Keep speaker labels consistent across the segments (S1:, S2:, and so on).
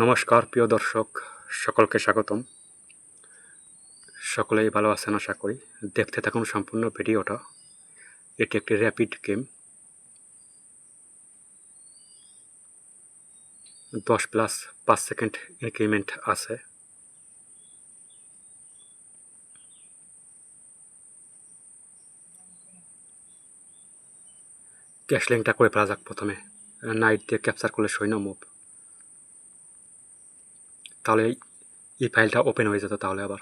S1: নমস্কার, প্রিয় দর্শক, সকলকে স্বাগতম। সকলেই ভালো আছেন আশা করি। দেখতে থাকুন সম্পূর্ণ ভিডিওটা। এটি একটি র্যাপিড গেম। দশ প্লাস পাঁচ সেকেন্ড ইনক্রিমেন্ট আছে। ক্যাশলিংটা করে ফেলা যাক প্রথমে। নাইট দিয়ে ক্যাপচার করলে সৈন্য মুভ তাহলে এই- ফাইলটা ওপেন হয়ে যেত তাহলে আবার।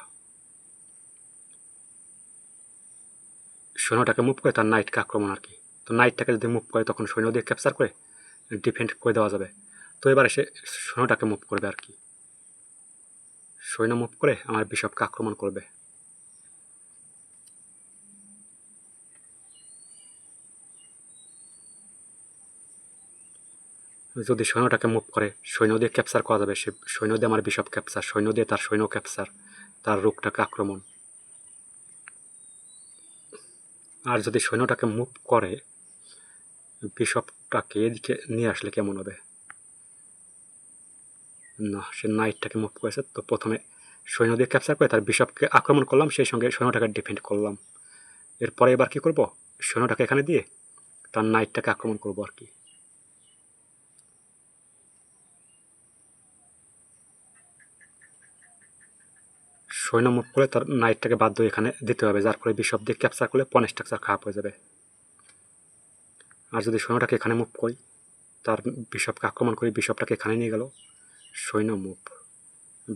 S1: সৈন্যটাকে মুভ করে তার নাইটকে আক্রমণ আর কি। তো নাইটটাকে যদি মুভ করে, তখন সৈন্য দিয়ে ক্যাপচার করে ডিফেন্ড করে দেওয়া যাবে। তো এবার এসে সৈন্যটাকে মুভ করবে আর কি। সৈন্য মুভ করে আমার বিশপকে আক্রমণ করবে। যদি সৈন্যটাকে মুভ করে, সৈন্য দিয়ে ক্যাপচার করা যাবে। সে সৈন্য দিয়ে আমার বিশপ ক্যাপচার সৈন্য দিয়ে তার সৈন্য ক্যাপচার তার রূপটাকে আক্রমণ। আর যদি সৈন্যটাকে মুভ করে বিশপটাকে এদিকে নিয়ে আসলে কেমন হবে? না, সে নাইটটাকে মুভ করেছে, তো প্রথমে সৈন্য দিয়ে ক্যাপচার করে, তার বিশপকে আক্রমণ করলাম, সেই সঙ্গে সৈন্যটাকে ডিফেন্ড করলাম। এরপরে এবার কি করব? সৈন্যটাকে এখানে দিয়ে তার নাইটটাকে আক্রমণ করব আর কি। সৈন্য মুভ করলে তার নাইটটাকে বাধ্য এখানে দিতে হবে, যার ফলে বিশপ দিয়ে ক্যাপচার করলে পন স্ট্রাকচার খারাপ হয়ে যাবে। আর যদি সৈন্যটাকে এখানে মুভ করি, তার বিশপকে আক্রমণ করি বিশপটাকে এখানে নিয়ে গেল সৈন্য মুভ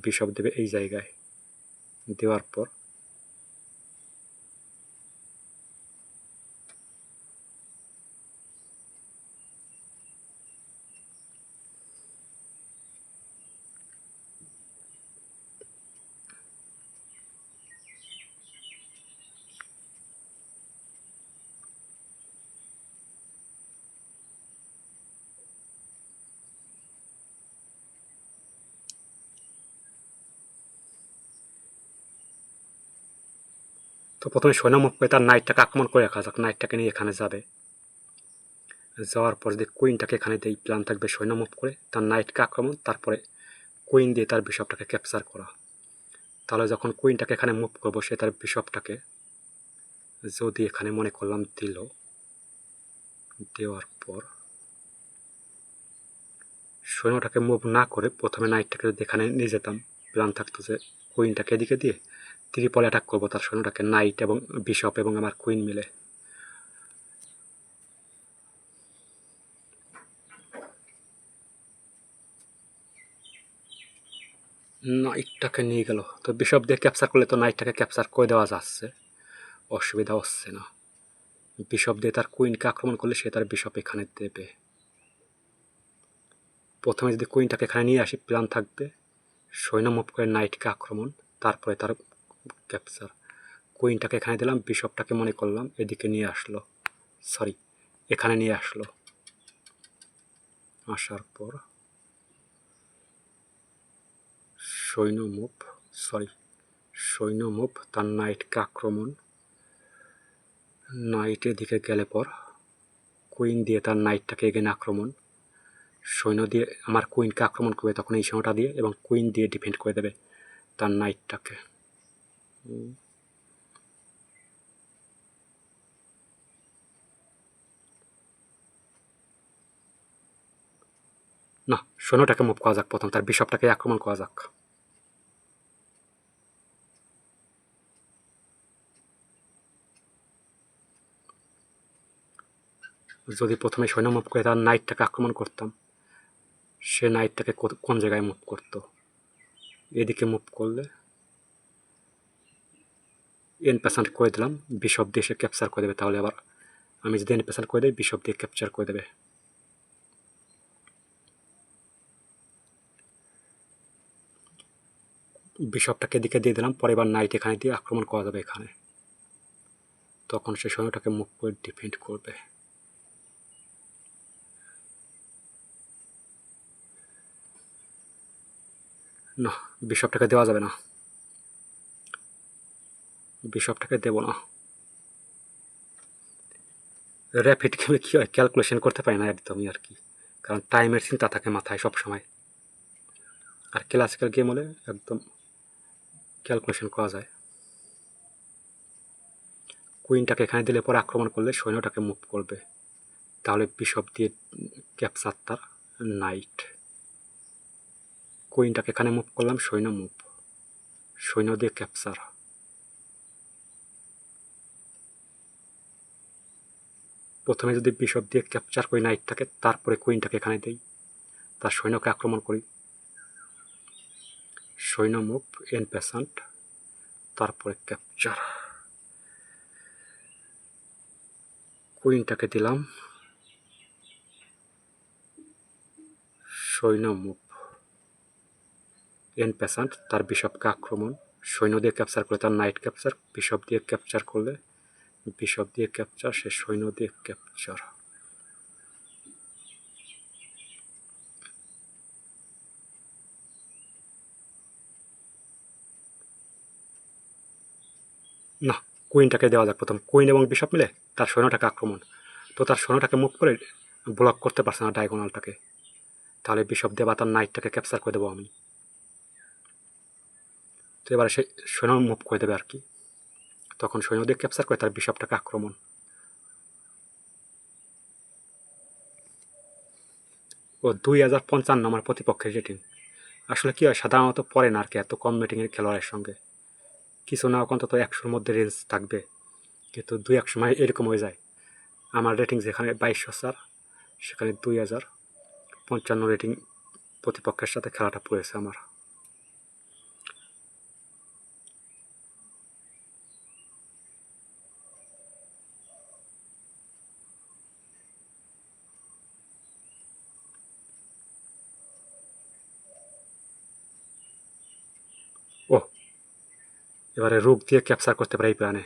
S1: বিশপ দেবে এই জায়গায়। দেওয়ার পর তো প্রথমে সৈন্য মুভ করে তার নাইটটাকে আক্রমণ করে রাখা যাক, নাইটটাকে নিয়ে এখানে যাবে। যাওয়ার পর যদি কুইনটাকে এখানে দেই প্ল্যান থাকবে সৈন্য মুভ করে তার নাইটকে আক্রমণ, তারপরে কুইন দিয়ে তার বিশপটাকে ক্যাপচার করা। তাহলে যখন কুইনটাকে এখানে মুভ করব, সে তার বিশপটাকে যদি এখানে মনে করলাম দিল, দেওয়ার পর সৈন্যটাকে মুভ না করে প্রথমে নাইটটাকে যদি এখানে নিয়ে যেতাম প্ল্যান থাকতো যে কুইনটাকে এদিকে দিয়ে ত্রিপল অ্যাটাক করব, তার সৈন্যটাকে নাইট এবং বিশপ এবং আমার কুইন মিলে। নাইটটাকে নিয়ে গেল। তো বিশপ দিয়ে ক্যাপচার করলে তো নাইটটাকে ক্যাপচার করে দেওয়া যাচ্ছে। অসুবিধা হচ্ছে না। বিশপ দিয়ে তার কুইনকে আক্রমণ করলে সে তার বিশপ এখানে দেবে। প্রথমে যদি কুইনটাকে এখানে নিয়ে আসি প্ল্যান থাকবে। সৈন্য মুভ করে নাইটকে আক্রমণ, তারপরে তার ক্যাপচার। কুইনটাকে এখানে দিলাম, বিশপটাকে মনে করলাম, এদিকে নিয়ে আসলো। সরি, এখানে নিয়ে আসলো। আসার পর সৈন্য মুভ সরি সৈন্য মুভ তার নাইটকে আক্রমণ। নাইটের দিকে গেলে পর কুইন দিয়ে তার নাইটটাকে এগেন আক্রমণ। সৈন্য দিয়ে, আমার কুইনকে আক্রমণ করবে তখন এই সৈন্যটা দিয়ে এবং কুইন দিয়ে ডিফেন্ড করে দেবে তার নাইটটাকে। না সৈন্যটাকে মুভ করা যাক প্রথম, তার বিশপটাকে আক্রমণ করা যাক। যদি প্রথমে সৈন্য মুভ করে তার নাইটটাকে আক্রমণ করতাম। সে নাইটটাকে কোন জায়গায় মুভ করতো? এদিকে মুভ করলে? এন পেশেন্ট করে দিলাম বিশপ দিয়ে সে ক্যাপচার করে দেবে, তাহলে আবার আমি যদি এন পেশেন্ট করে দিই বিশপ দিয়ে ক্যাপচার করে দেবে। বিশপটাকে এদিকে দিয়ে দিলাম, পরে এবার নাইট এখানে দিয়ে আক্রমণ করা যাবে এখানে। তখন সে সৈন্যটাকে মুখ করে ডিফেন্ড করবে। না বিশপটাকে দেওয়া যাবে না। বিশপটাকে দেব না। র্যাপিড গেমে কী হয়? ক্যালকুলেশন করতে পারি না একদমই আর কি। কারণ টাইমের চিন্তা থাকে মাথায় সব সময় আর ক্লাসিক্যাল গেম হলে একদম ক্যালকুলেশন করা যায়। কুইনটাকে এখানে দিলে পরে আক্রমণ করলে সৈন্যটাকে মুভ করবে। তাহলে বিশপ দিয়ে ক্যাপচার তার নাইট কুইনটাকে এখানে মুভ করলাম, সৈন্য মুভ সৈন্য দিয়ে ক্যাপচার প্রথমে যদি বিশপ দিয়ে ক্যাপচার করি নাইটটাকে তারপরে কুইনটাকে এখানে দেই। তার সৈন্যকে আক্রমণ করি। সৈন্য মুভ এন পেশেন্ট তারপরে ক্যাপচার কুইনটাকে দিলাম। সৈন্য মুভ এন পেশেন্ট তার বিশপকে আক্রমণ। সৈন্য দিয়ে ক্যাপচার করলে তার নাইট ক্যাপচার বিশপ দিয়ে ক্যাপচার করলে বিশপ দিয়ে ক্যাপচার সে সৈন্য দিয়ে ক্যাপচার। না, কুইনটাকে দেওয়া যাক প্রথম। কুইন এবং বিশপ মিলে তার সৈন্যটাকে আক্রমণ। তো তার সৈন্যটাকে মুভ করে ব্লক করতে পারছে না ডায়াগোনালটাকে তাহলে বিশপ দিয়ে বা তার নাইটটাকে ক্যাপচার করে দেবো আমি। তো এবারে সে সৈন্য মুভ করে দেবে আর কি। তখন সৈন্য দিয়ে ক্যাপচার করে তার বিশপটাকে আক্রমণ। ও দুই হাজার পঞ্চান্ন আমার প্রতিপক্ষের রেটিং আসলে কি হয়, সাধারণত পরে না আর কি, এত কম রেটিংয়ের খেলোয়াড়ের সঙ্গে। কিছু না অন্তত একশোর মধ্যে রেঞ্জ থাকবে। কিন্তু দুই, এক সময় এরকম হয়ে যায়। আমার রেটিং যেখানে বাইশশো স্যার সেখানে দুই হাজার পঞ্চান্ন রেটিং প্রতিপক্ষের সাথে খেলাটা পড়েছে আমার ও এবারে রোগ দিয়ে ক্যাপচার করতে পারে এই প্ল্যানে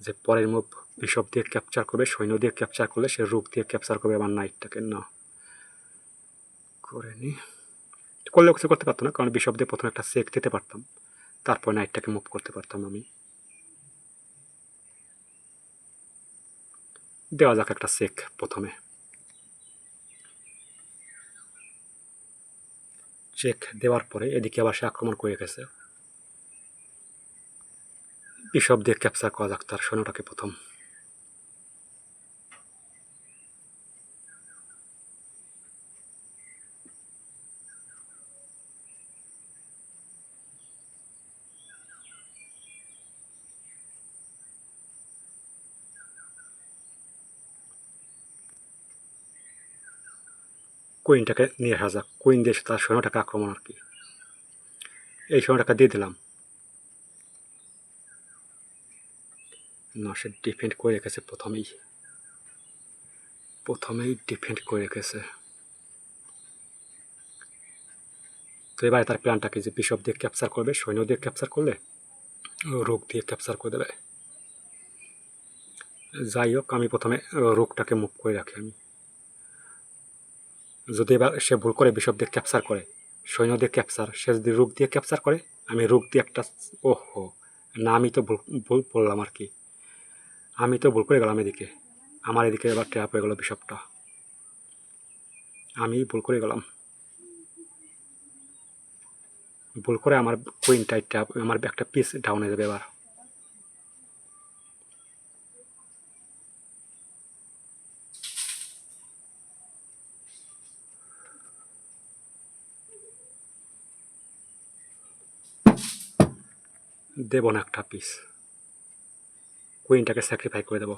S1: যে পরের মুভ বিশপ দিয়ে ক্যাপচার করবে, সৈন্য দিয়ে ক্যাপচার করলে সে রোগ দিয়ে ক্যাপচার করবে আমার নাইটটাকে না, করে নি। করলেও কিছু করতে পারতো না, কারণ বিশপ দিয়ে প্রথমে একটা সেক দিতে পারতাম, তারপর নাইটটাকে মুভ করতে পারতাম আমি। দেওয়া যাক একটা সেক প্রথমে। চেক দেওয়ার পরে এদিকে আবার সে আক্রমণ করে গেছে। বিশপ দিয়ে ক্যাপচার করা যাক, তার সৈন্যটাকে প্রথম। কুইনটাকে নিয়ে আসা যাক। কুইন দিয়ে তার সৈন্যটাকে আক্রমণ আর কি। এই সৈন্যটাকে দিয়ে দিলাম। না সে ডিফেন্ড করে রেখেছে প্রথমেই। প্রথমেই ডিফেন্ড করে রেখেছে। তো এবারে তার প্ল্যানটাকে যে বিশপ দিয়ে ক্যাপচার করবে, সৈন্য দিয়ে ক্যাপচার করলে রোগ দিয়ে ক্যাপচার করে দেবে। যাই হোক, আমি প্রথমে রোগটাকে মুভ করে রাখি আমি। যদি এবার সে ভুল করে বিশপ দিয়ে ক্যাপচার করে, সৈন্য দিয়ে ক্যাপচার সে যদি রোগ দিয়ে ক্যাপচার করে, আমি রোগ দিয়ে একটা, ওহো না আমি তো ভুল ভুল বললাম আর কি। আমি তো ভুল করে গেলাম এদিকে। আমার এদিকে এবার ট্র্যাপ হয়ে গেল বিশপটা আমি ভুল করে গেলাম। ভুল করে আমার কুইনটাই ট্র্যাপ আমার একটা পিস ডাউন হয়ে যাবে এবার। দেব না একটা পিস কুইনটাকে স্যাক্রিফাই করে দেবো।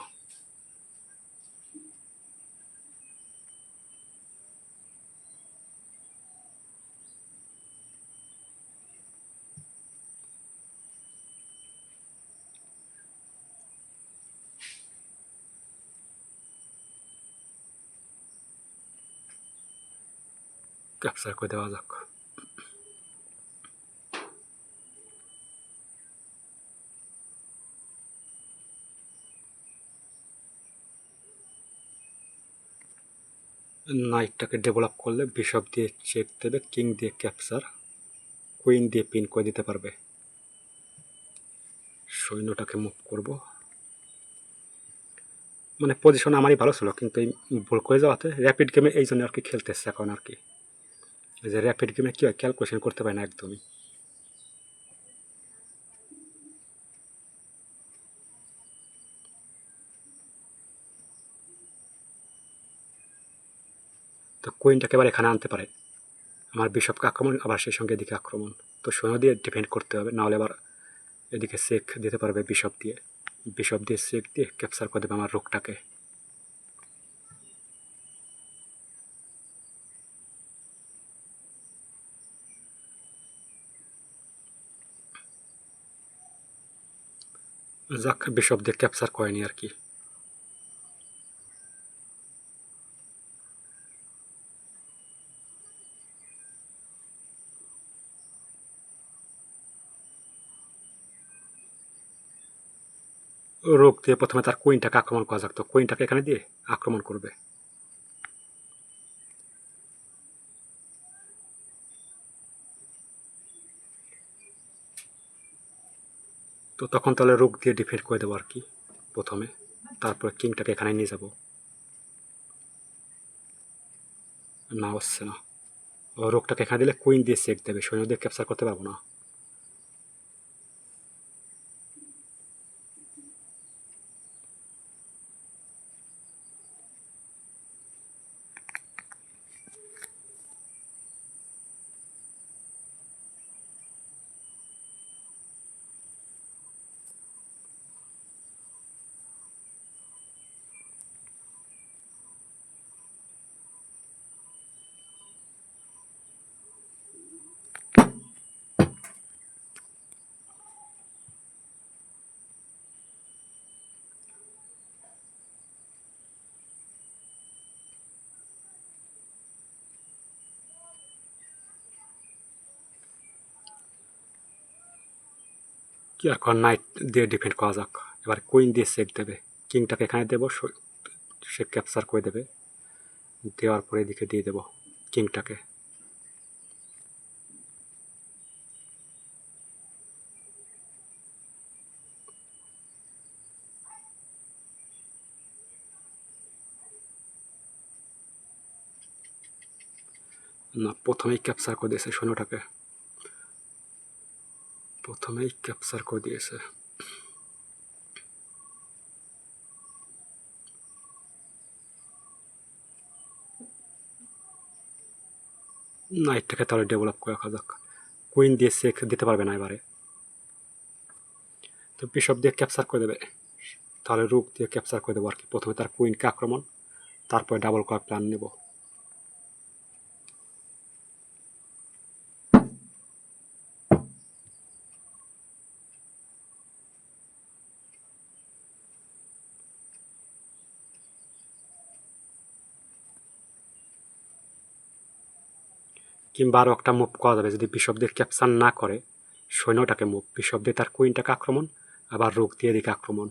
S1: ক্যাপচার করে দেওয়া যাক। নাইটটাকে ডেভেলপ করলে বিশপ দিয়ে চেক দেবে কিং দিয়ে ক্যাপচার কুইন দিয়ে পিন করে দিতে পারবে। সৈন্যটাকে মুভ করব। মানে পজিশন আমারই ভালো ছিল, কিন্তু এই ভুল করে যাওয়াতে র্যাপিড গেমে এই জন্য আর কি খেলতে এখন আর কি। যে র্যাপিড গেমে কী হয় ক্যালকুলেশন করতে পারে না একদমই। তো কুইনটাকে এবার এখানে আনতে পারে। আমার বিশপকে আক্রমণ, আবার সেই সঙ্গে এদিকে আক্রমণ। তো সৈন্য দিয়ে ডিফেন্ড করতে হবে, নাহলে আবার এদিকে সেক দিতে পারবে বিশপ দিয়ে। বিশপ দিয়ে সেক দিয়ে ক্যাপচার করে দেবে আমার রোগটাকে। যাক, বিশপ দিয়ে ক্যাপচার করেনি আর কি রোগ দিয়ে প্রথমে তার কুইনটাকে আক্রমণ করা যাক, তো কুইনটাকে এখানে দিয়ে আক্রমণ করবে। তো তখন তাহলে রোগ দিয়ে ডিফেন্ড করে দেবো আর কি, প্রথমে। তারপর কিংটাকে এখানে নিয়ে যাব। না, হচ্ছে না। রোগটাকে এখানে দিলে কুইন দিয়ে সেক দেবে সৈন্য দিয়ে ক্যাপচার করতে পারব না। আর নাইট দিয়ে ডিফেন্ড করা যাক। এবার কুইন দিয়ে সেক দেবে। কিংটাকে এখানে দেবো, সে ক্যাপচার করে দেবে। দেওয়ার পরে এদিকে দিয়ে দেবো কিংটাকে না, প্রথমেই ক্যাপচার করে দিয়েছে সৈন্যটাকে প্রথমেই ক্যাপচার করে দিয়েছে। নাইটটাকে তাহলে ডেভেলপ করে রাখা যাক। কুইন দিয়ে সেক দিতে পারবে না এবারে। তো বিশপ দিয়ে ক্যাপচার করে দেবে। তাহলে রুক দিয়ে ক্যাপচার করে দেবো আর কি। প্রথমে তার কুইনকে আক্রমণ, তারপরে ডাবল করার প্ল্যান নেব। কিংবা আরও একটা মুভ করা যাবে, যদি বিশপ ক্যাপচার না করে, সৈন্যটাকে মুভ বিশপ দিয়ে তার কুইনটাকে আক্রমণ, আবার রোগ দিয়ে দিকে আক্রমণ।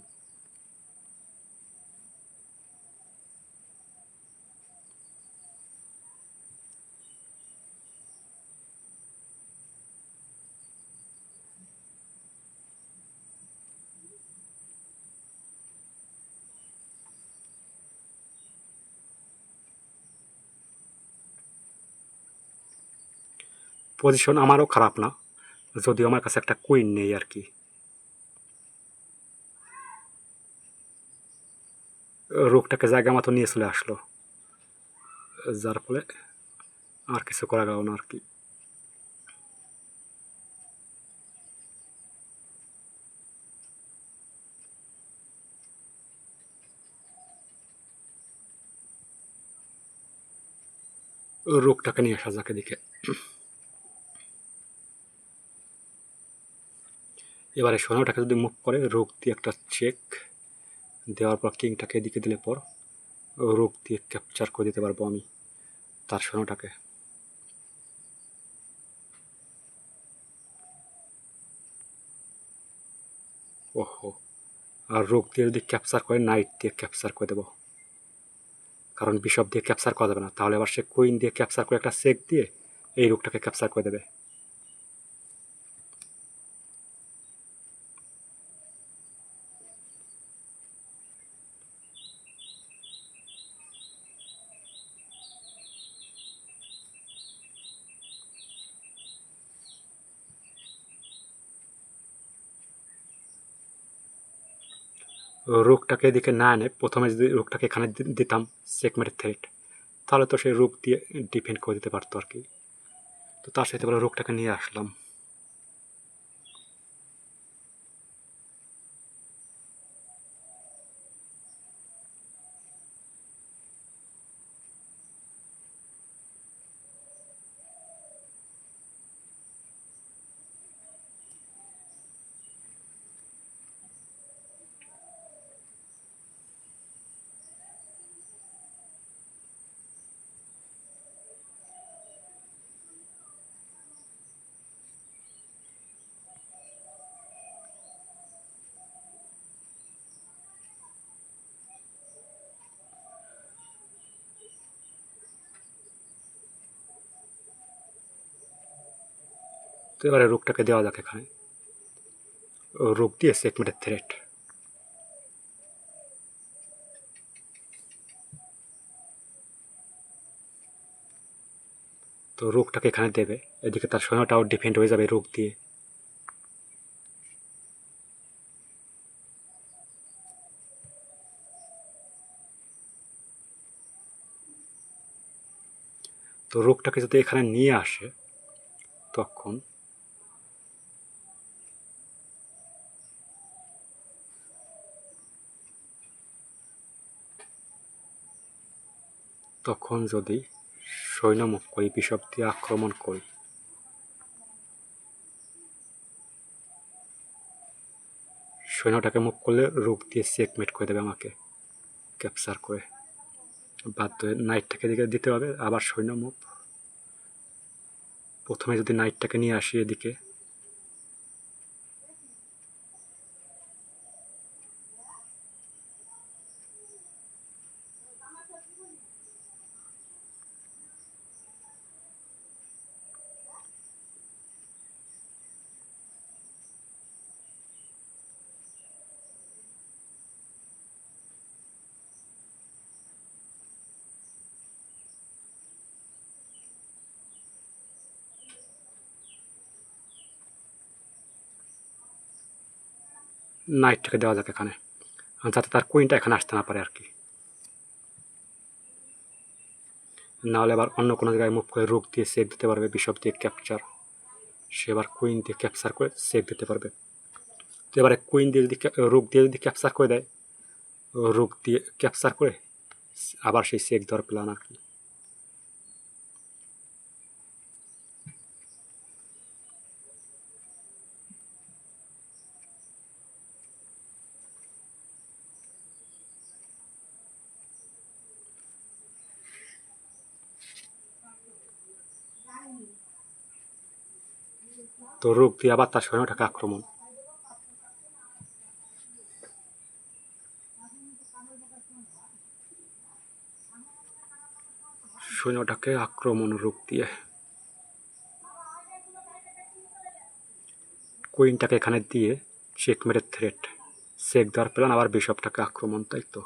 S1: পজিশন আমারও খারাপ না, যদিও আমার কাছে একটা কুইন নেই আর কি। রোগটাকে জায়গা মতো নিয়ে চলে আসলো। যার ফলে আর কিছু করা গেল না আর কি। রোগটাকে নিয়ে আসা যাকে এদিকে। এবারে সোনাটাকে যদি মুভ করে রোগ দিয়ে একটা চেক দেওয়ার পর কিংটাকে এদিকে দিলে পর রোগ দিয়ে ক্যাপচার করে দিতে পারব আমি তার সোনাটাকে। ওহো, আর রোগ দিয়ে যদি ক্যাপচার করে নাইট দিয়ে ক্যাপচার করে দেবো। কারণ বিশপ দিয়ে ক্যাপচার করা যাবে না। তাহলে আবার সে কুইন দিয়ে ক্যাপচার করে একটা চেক দিয়ে এই রোগটাকে ক্যাপচার করে দেবে। রোগটাকে এদিকে না এনে প্রথমে যদি রোগটাকে এখানে দিতাম চেকমেটের থ্রেট তাহলে তো সেই রোগ দিয়ে ডিফেন্ড করে দিতে পারতো আর কি। তো তার সাথে বলে রোগটাকে নিয়ে আসলাম। তো এবারে রোগটাকে দেওয়া যাক এখানে। রোগ দিয়ে চেকমেটের থ্রেট তো রোগটাকে এখানে দেবে। এদিকে তার সৈন্যটাও ডিফেন্ড হয়ে যাবে রোগ দিয়ে। তো রোগটাকে যদি এখানে নিয়ে আসে, তখন তখন যদি সৈন্যমুখ করি বিশপ দিয়ে আক্রমণ করি। সৈন্যটাকে মুখ করলে রোগ দিয়ে চেকমেট করে দেবে আমাকে ক্যাপচার করে। বাধ্য নাইটটাকে দিকে দিতে হবে, আবার সৈন্য মুখ প্রথমে যদি নাইটটাকে নিয়ে আসি এদিকে নাইটটাকে দেওয়া যাক এখানে। যাতে তার কুইনটা এখানে আসতে না পারে আর কি। নাহলে আবার অন্য কোনো জায়গায় মুভ করে রোগ দিয়ে সেভ দিতে পারবে বিশপ দিয়ে ক্যাপচার সে এবার কুইন দিয়ে ক্যাপচার করে সেভ দিতে পারবে। তো এবারে কুইন দিয়ে যদি রোগ দিয়ে যদি ক্যাপচার করে দেয় রোগ দিয়ে ক্যাপচার করে আবার সেই সেক দেওয়ার প্ল্যান আর কি। তো রোগ দিয়ে আবার তার সৈন্যটাকে আক্রমণ। সৈন্যটাকে আক্রমণ রোগ দিয়ে। কুইনটাকে এখানে দিয়ে চেক মেরে থ্রেট চেক দেওয়ার প্ল্যান আবার বিশপটাকে আক্রমণ, তাই তো?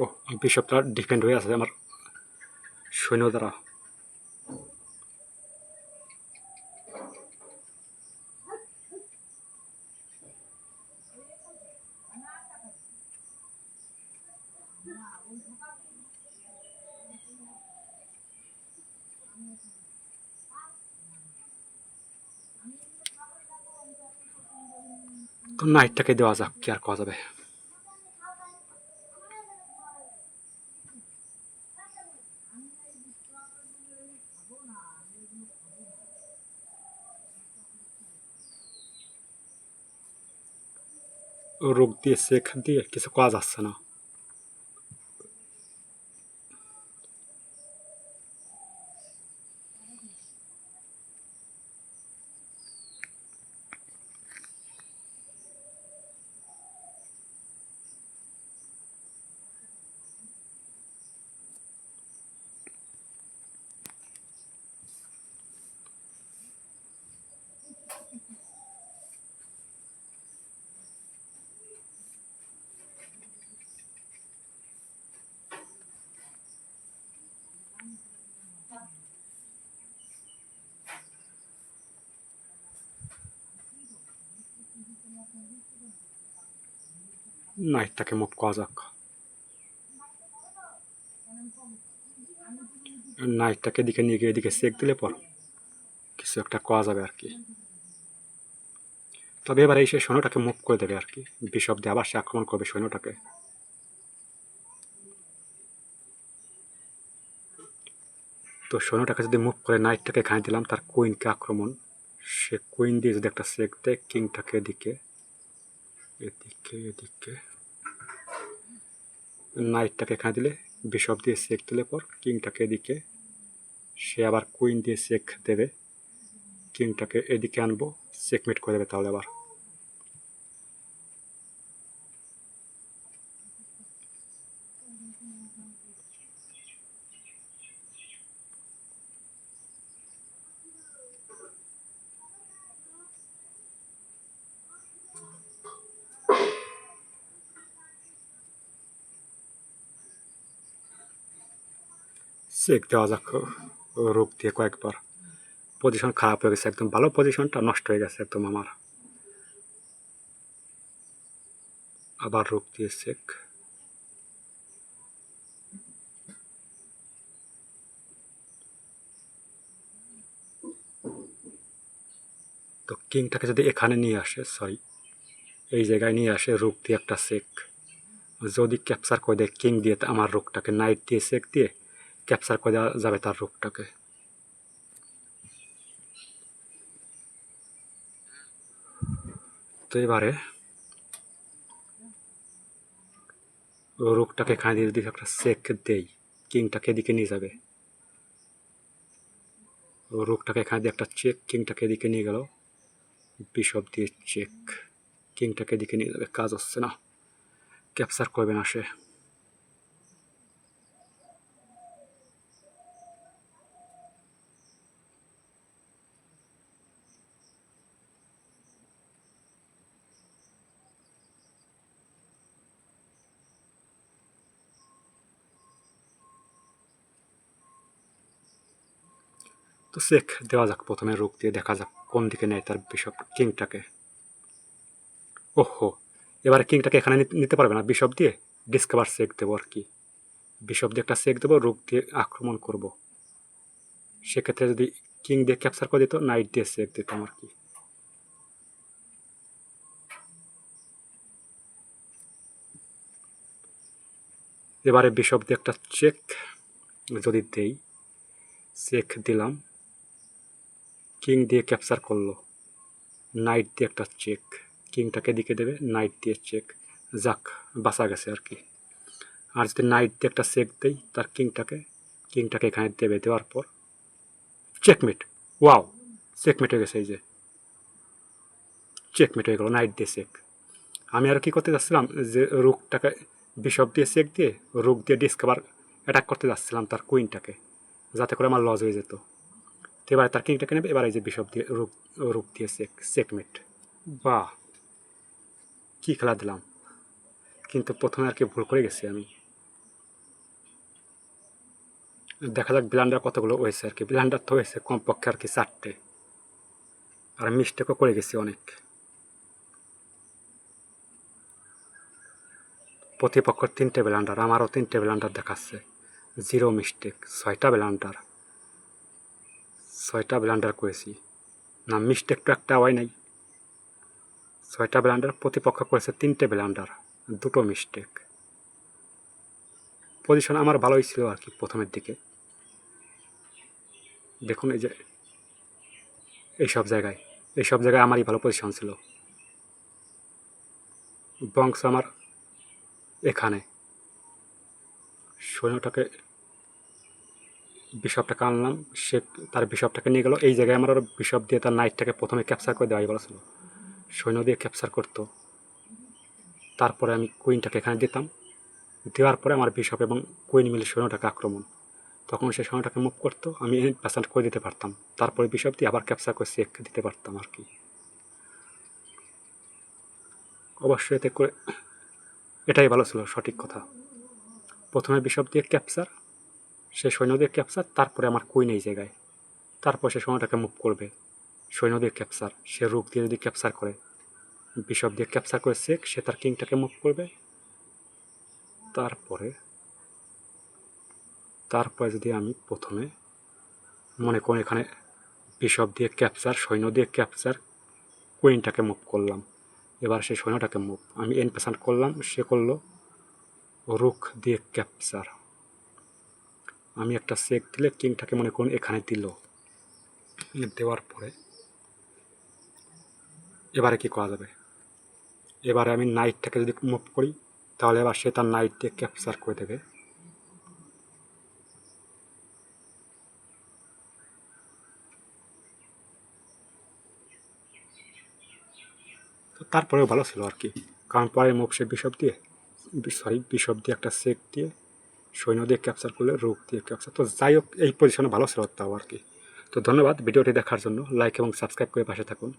S1: ও বিশপটা ডিপেন্ড হয়ে আছে আমার সৈন্য দ্বারা। তো নাইটটাকে দেওয়া যাক, কি আর করা যাবে। রোগ দিয়ে সেখ দিয়ে কিছু করা যাচ্ছে না করা যাক নাইটটাকে দিকে নিয়ে গিয়ে এদিকে সেক দিলে পর কিছু একটা করা যাবে আর কি তবে এবার এই সে সৈন্যটাকে মুভ করে দেবে আর কি বিশপ দিয়ে আবার সে আক্রমণ করবে সৈন্যটাকে তো সৈন্যটাকে যদি মুভ করে নাইটটাকে খাই দিলাম তার কুইনকে আক্রমণ সে কুইন দিয়ে যদি একটা সেক দেয় কিংটাকে এদিকে এদিকে এদিকে। নাইটটাকে এখানে দিলে, বিশপ দিয়ে সেক দিলে পর কিংটাকে এদিকে, সে আবার কুইন দিয়ে সেক দেবে। কিংটাকে এদিকে আনব চেকমেট করে দেবে তাহলে আবার। চেক দেওয়া যাক রোগ দিয়ে কয়েকবার পজিশন খারাপ হয়ে গেছে, একদম ভালো পজিশনটা নষ্ট হয়ে গেছে একদম আমার। আবার রোগ দিয়ে চেক তো কিংটাকে যদি এখানে নিয়ে আসে সরি এই জায়গায় নিয়ে আসে, রোগ দিয়ে একটা চেক যদি ক্যাপচার করে দেয় কিং দিয়ে আমার রোগটাকে নাইট দিয়ে চেক দিয়ে ক্যাপচার করে যাবে তার রোগটাকে তো এবারে রোগটাকে এখানে দিয়ে যদি একটা চেক দেই কিংটাকে এদিকে নিয়ে যাবে রোগটাকে এখানে দিয়ে একটা চেক কিংটাকে এদিকে নিয়ে গেল বিশপ দিয়ে চেক কিংটাকে এদিকে নিয়ে যাবে কাজ হচ্ছে না ক্যাপচার করবে না সে তো চেক দেওয়া যাক প্রথমে রোগ দিয়ে, দেখা যাক কোন দিকে নেয় তার বিশপ কিংটাকে। ওহো, এবারে কিংটাকে এখানে নিতে পারবে না, বিশপ দিয়ে? ডিসকাভার চেক দেবো আর কি। বিশপ দিয়ে একটা চেক দেবো, রোগ দিয়ে আক্রমণ করব। সেক্ষেত্রে যদি কিং দিয়ে ক্যাপচার করে দিত নাইট দিয়ে চেক দিতাম আর কি। এবারে বিশপ দিয়ে একটা চেক যদি দেই চেক দিলাম। কিং দিয়ে ক্যাপচার করল। নাইট দিয়ে একটা চেক। কিংটাকে দিকে দেবে? নাইট দিয়ে চেক। যাক, বাঁচা গেছে আর কি। আর যদি নাইট দিয়ে একটা চেক দেই, তার কিংটাকে? কিংটাকে এখানে দেবে দেওয়ার পর। চেকমেট ওয়াও চেকমেট হয়ে গেছে এই যে। চেকমেট হয়ে গেল, নাইট দিয়ে চেক। আমি আর কি করতে যাচ্ছিলাম? যে রুকটাকে বিশপ দিয়ে চেক দিয়ে রুক দিয়ে ডিসকভার অ্যাটাক করতে যাচ্ছিলাম তার কুইনটাকে যাতে করে আমার লস হয়ে যেত। তো এবার তার কিংটাকে নেবে এবার এই যে বিশপ দিয়ে রূপ রূপ দিয়ে চেক চেকমেট বাহ কী খেলা দিলাম কিন্তু প্রথমে আর কি ভুল করে গেছি আমি দেখা যাক ব্লান্ডার কতগুলো হয়েছে আর কি ব্লান্ডার তো হয়েছে কমপক্ষে আর কি চারটে আর মিস্টেকও করে গেছি অনেক প্রতিপক্ষের তিনটে ব্লান্ডার আমারও তিনটে ব্লান্ডার দেখাচ্ছে জিরো মিস্টেক ছয়টা ব্লান্ডার ছয়টা ব্লান্ডার করেছি। না, মিস্টেক তো একটা হয় নাই। ছয়টা ব্লান্ডার, প্রতিপক্ষ করেছে তিনটে ব্লান্ডার, দুটো মিস্টেক। পজিশন আমার ভালোই ছিল আর কি প্রথমের দিকে। দেখুন এই যে, এইসব জায়গায় এইসব জায়গায় আমারই ভালো পজিশন ছিল। বংশ আমার এখানে। সৈন্যটাকে বিশপটাকে আনলাম সে তার বিশপটাকে নিয়ে গেল। এই জায়গায় আমার আরও বিশপ দিয়ে তার নাইটটাকে প্রথমে ক্যাপচার করে দেওয়াই বলা ছিল সৈন্য দিয়ে ক্যাপচার করতো। তারপরে আমি কুইনটাকে এখানে দিতাম। দেওয়ার পরে আমার বিশপ এবং কুইন মিলে সৈন্যটাকে আক্রমণ। তখন সে সৈন্যটাকে মুভ করতো, আমি এন পার্সেন্ট করে দিতে পারতাম। তারপরে বিশপ দিয়ে আবার ক্যাপচার করে চেক দিতে পারতাম আর কি। অবশ্যই এতে করে এটাই ভালো ছিল সঠিক কথা। প্রথমে বিশপ দিয়ে ক্যাপচার সে সৈন্যদের ক্যাপচার তারপরে আমার কুইন এই জায়গায়। তারপর সে সৈন্যটাকে মুভ করবে। সৈন্যদের ক্যাপচার সে রুক দিয়ে যদি ক্যাপচার করে বিশপ দিয়ে ক্যাপচার করে শেখ সে তার কিংটাকে মুভ করবে। তারপরে তারপরে যদি আমি প্রথমে মনে করুন এখানে বিশপ দিয়ে ক্যাপচার সৈন্য দিয়ে ক্যাপচার কুইনটাকে মুভ করলাম। এবার সেই সৈন্যটাকে মুভ আমি এন করলাম, সে করল রুখ দিয়ে ক্যাপচার আমি একটা চেক দিলে কিংটাকে মনে করুন এখানে দিল। দেওয়ার পরে এবারে কি করা যাবে? এবারে আমি নাইটটাকে যদি মুভ করি, তাহলে এবার সে তার নাইট দিয়ে ক্যাপচার করে দেবে। তারপরেও ভালো ছিল আর কি। কারণ পরে মুভ সে বিশপ দিয়ে সরি বিশপ দিয়ে একটা সেক দিয়ে সৈন্য দিয়ে ক্যাপচার করলে, রোগ দিয়ে ক্যাপচার তো যাই হোক, এই পজিশনে ভালো ছিল তাও আর কি। তো ধন্যবাদ ভিডিওটি দেখার জন্য। লাইক এবং সাবস্ক্রাইব করে পাশে থাকুন।